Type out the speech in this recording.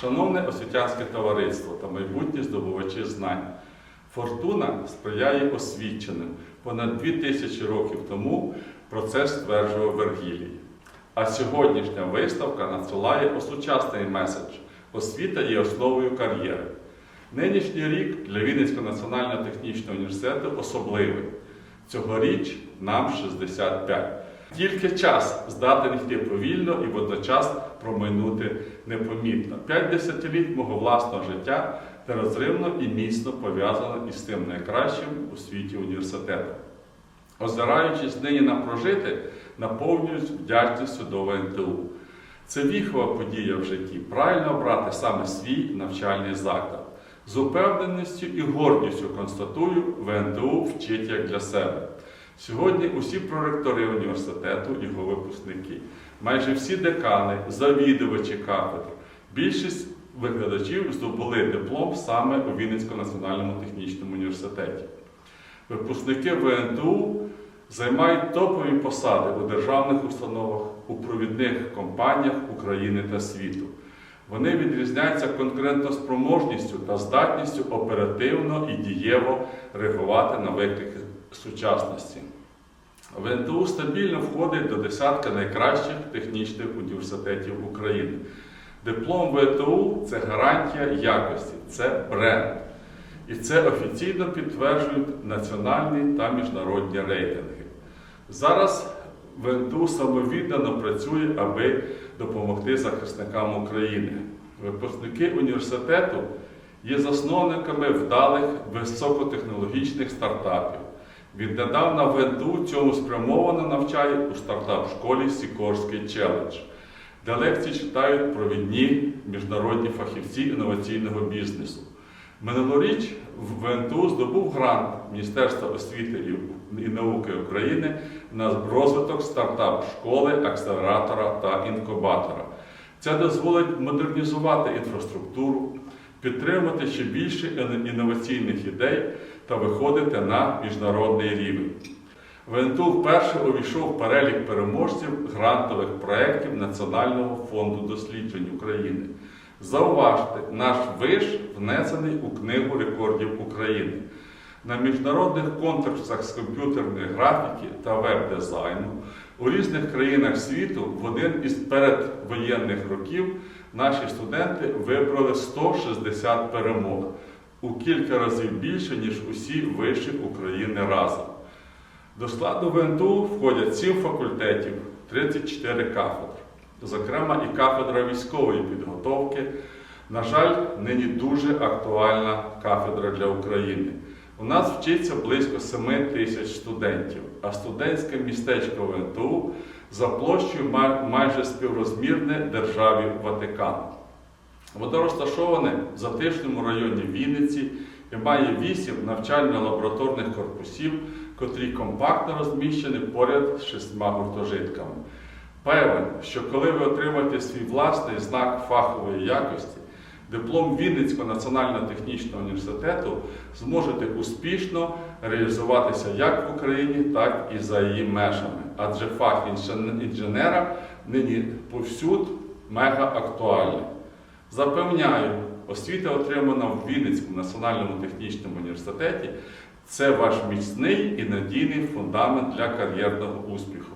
Шановне освітянське товариство та майбутні здобувачі знань, фортуна сприяє освіченим. Понад дві тисячі років тому про це стверджував Вергілій. А сьогоднішня виставка надсилає осучасний меседж. Освіта є основою кар'єри. Нинішній рік для Вінницького національного технічного університету особливий. Цьогоріч нам 65. Тільки час здатен йти повільно і водночас промайнути непомітно. П'ять десятиліть мого власного життя нерозривно і міцно пов'язано із тим найкращим у світі університетом. Озираючись нині на прожити, наповнююсь вдячністю до ВНТУ. Це віхова подія в житті. Правильно обрати саме свій навчальний заклад. З упевненістю і гордістю констатую, ВНТУ вчить як для себе. Сьогодні усі проректори університету, його випускники, майже всі декани, завідувачі кафедр, більшість викладачів здобули диплом саме у Вінницькому національному технічному університеті. Випускники ВНТУ займають топові посади у державних установах, у провідних компаніях України та світу. Вони відрізняються конкурентоспроможністю та здатністю оперативно і дієво реагувати на виклики сучасності. ВНТУ стабільно входить до десятка найкращих технічних університетів України. Диплом ВТУ це гарантія якості, це бренд. І це офіційно підтверджують національні та міжнародні рейтинги. Зараз ВНТУ самовіддано працює, аби допомогти захисникам України. Випускники університету є засновниками вдалих високотехнологічних стартапів. Віднедавна ВНТУ цьому спрямовано навчає у стартап-школі Сікорський челендж, де лекції читають провідні міжнародні фахівці інноваційного бізнесу. Минулоріч в ВНТУ здобув грант Міністерства освіти і науки України на розвиток стартап-школи, акселератора та інкубатора. Це дозволить модернізувати інфраструктуру, підтримати ще більше інноваційних ідей та виходити на міжнародний рівень. ВНТУ вперше увійшов в перелік переможців грантових проєктів Національного фонду досліджень України. Зауважте, наш виш внесений у Книгу рекордів України. На міжнародних конкурсах з комп'ютерної графіки та веб-дизайну у різних країнах світу в один із передвоєнних років наші студенти вибрали 160 перемог у кілька разів більше, ніж усі виші України разом. До складу ВНТУ входять 7 факультетів, 34 кафедри, зокрема і кафедра військової підготовки. На жаль, нині дуже актуальна кафедра для України. У нас вчиться близько 7 тисяч студентів, а студентське містечко ВНТУ за площею майже співрозмірне державі Ватикану. Воно розташоване в затишному районі Вінниці і має 8 навчально-лабораторних корпусів, котрі компактно розміщені поряд з шістьма гуртожитками. Певен, що коли ви отримаєте свій власний знак фахової якості, диплом Вінницького національного технічного університету зможете успішно реалізуватися як в Україні, так і за її межами. Адже фах інженера нині повсюд мега актуальний. Запевняю, освіта, отримана в Вінницькому національному технічному університеті, це ваш міцний і надійний фундамент для кар'єрного успіху.